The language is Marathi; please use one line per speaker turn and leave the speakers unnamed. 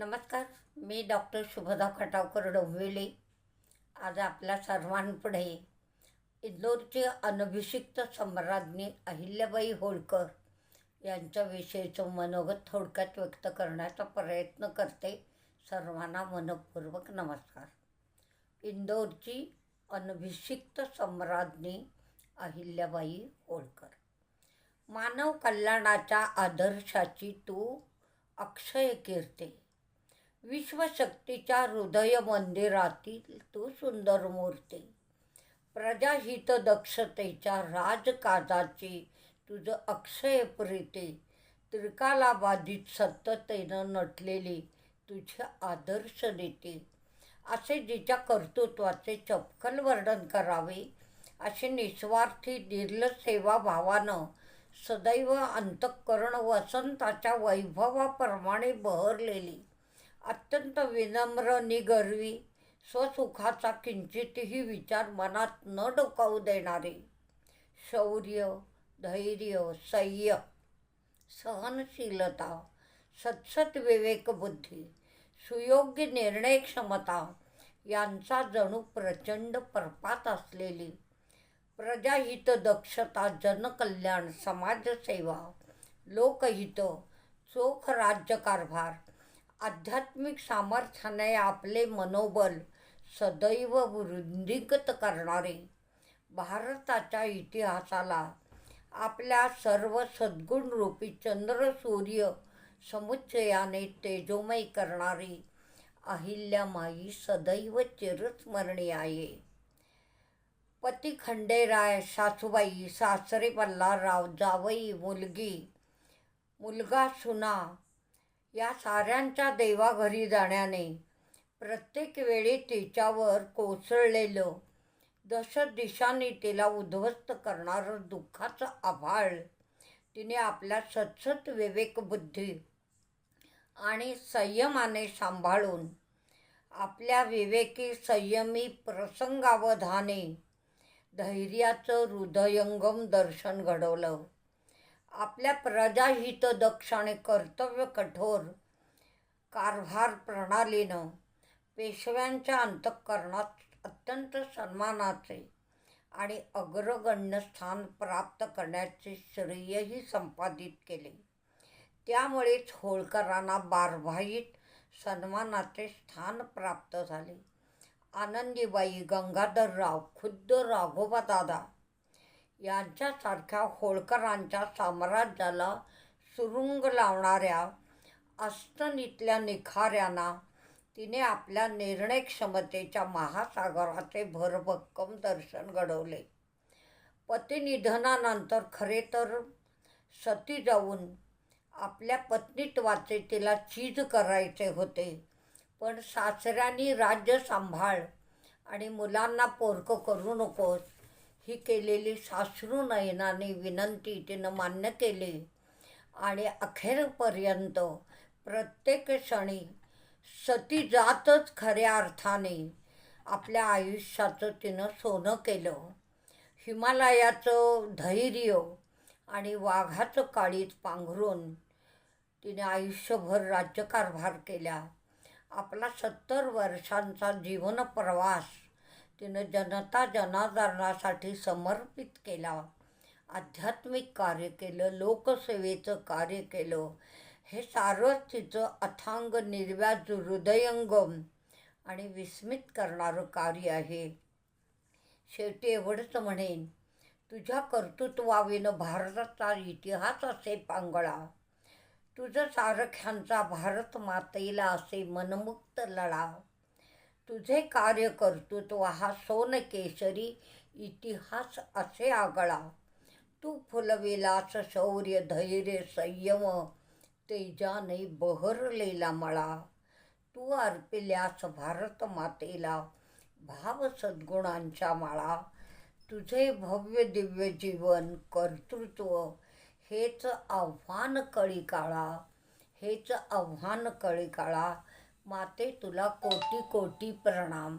नमस्कार मी डॉक्टर शुभदा खटावकर डोंबिवली आज आपल्या सर्वांपुढे इंदोरची अनभिषिक्त सम्राज्ञी अहिल्याबाई होळकर यांच्याविषयीचं मनोगत थोडक्यात व्यक्त करण्याचा प्रयत्न करते. सर्वांना मनपूर्वक नमस्कार. इंदोरची अनभिषिक्त सम्राज्ञी अहिल्याबाई होळकर. मानव कल्याणाच्या आदर्शाची तू अक्षय कीर्ती विश्वशक्तीच्या हृदय मंदिरातील तू सुंदर मूर्ती. प्रजाहित दक्षतेच्या राजकाजाची तुझं अक्षय प्रीती त्रिकालाबाधित सततेनं नटलेली तुझी आदर्श नीती. असे जिच्या कर्तृत्वाचे चपकल वर्णन करावे अशी निस्वार्थी निर्लज सेवाभावानं सदैव अंतःकरण वसंताच्या वैभवाप्रमाणे बहरलेली अत्यंत विनम्र निगर्वी स्वसुखाचा किंचितही विचार मनात न डोकावू देणारे शौर्य धैर्य सह्य सहनशीलता सत्सत विवेकबुद्धी सुयोग्य निर्णय क्षमता यांचा जणू प्रचंड प्रपात असलेली प्रजाहित दक्षता जनकल्याण समाजसेवा लोकहित चोख राज्यकारभार आध्यात्मिक सामर्थ्याने आपले मनोबल सदैव वृद्धिंगत करणारे. भारताच्या इतिहासाला आपल्या सर्व सद्गुणरूपी चंद्र सूर्य समुच्चयाने तेजोमय करणारी अहिल्यामाई सदैव चिरस्मरणीय आहे. पती खंडेराय सासूबाई सासरे पल्लाराव जावई मुलगी मुलगा सुना या साऱ्यांच्या देवाघरी जाण्याने प्रत्येक वेळी तिच्यावर कोसळलेलं दश दिशांनी तिला उद्ध्वस्त करणारं दुःखाचं आभाळ तिने आपल्या सतसत विवेकबुद्धी आणि संयमाने सांभाळून आपल्या विवेकी संयमी प्रसंगावधाने धैर्याचं हृदयंगम दर्शन घडवलं. आपल्या प्रजाहित दक्ष आणि कर्तव्य कठोर कारभार प्रणालीनं पेशव्यांच्या अंतःकरणात अत्यंत सन्मानाचे आणि अग्रगण्य स्थान प्राप्त करण्याचे श्रेयही संपादित केले. त्यामुळेच होळकरांना बारभाईत सन्मानाचे स्थान प्राप्त झाले. आनंदीबाई गंगाधरराव खुद्द राघोबादादा यांच्यासारख्या होळकरांच्या साम्राज्याला सुरुंग लावणाऱ्या अस्तनीतल्या निखाऱ्यांना तिने आपल्या निर्णय क्षमतेच्या महासागराचे भरभक्कम दर्शन घडवले. पतिनिधनानंतर खरे तर सती जाऊन आपल्या पत्नीत्वाचे तिला चीज करायचे होते पण सासऱ्यांनी राज्य सांभाळ आणि मुलांना पोरकं करू नकोस ही केलेली साश्रू नयनाने विनंती तिनं मान्य केली. आणि अखेरपर्यंत प्रत्येक क्षणी सती जातच खऱ्या अर्थाने आपल्या आयुष्याचं तिनं सोनं केलं. हिमालयाचं धैर्य आणि वाघाचं काळीज पांघरून तिने आयुष्यभर राज्यकारभार केला. आपला सत्तर वर्षांचा जीवन प्रवास तिनं जनता जनादरणासाठी समर्पित केला. आध्यात्मिक कार्य केलं लोकसेवेचं कार्य केलं. हे सारंच तिचं अथांग निर्व्याज हृदयंगम आणि विस्मित करणारं कार्य आहे. शेवटी एवढंच म्हणेन तुझ्या कर्तृत्वाविनं भारताचा इतिहास असे पांगळा. तुझं सारख्यांचा भारत मातेला असे मनमुक्त लढा तुझे कार्य कर्तृत्व हा सोनकेशरी इतिहास असे आगळा. तू फुलविलास शौर्य धैर्य संयम तेजाने बहरलेला मळा. तू अर्पिल्यास भारत मातेला भाव सद्गुणांच्या माळा. तुझे भव्य दिव्य जीवन कर्तृत्व हेच आव्हान कळी काळा हेच आव्हान कळी काळा माते तुला कोटी कोटी प्रणाम.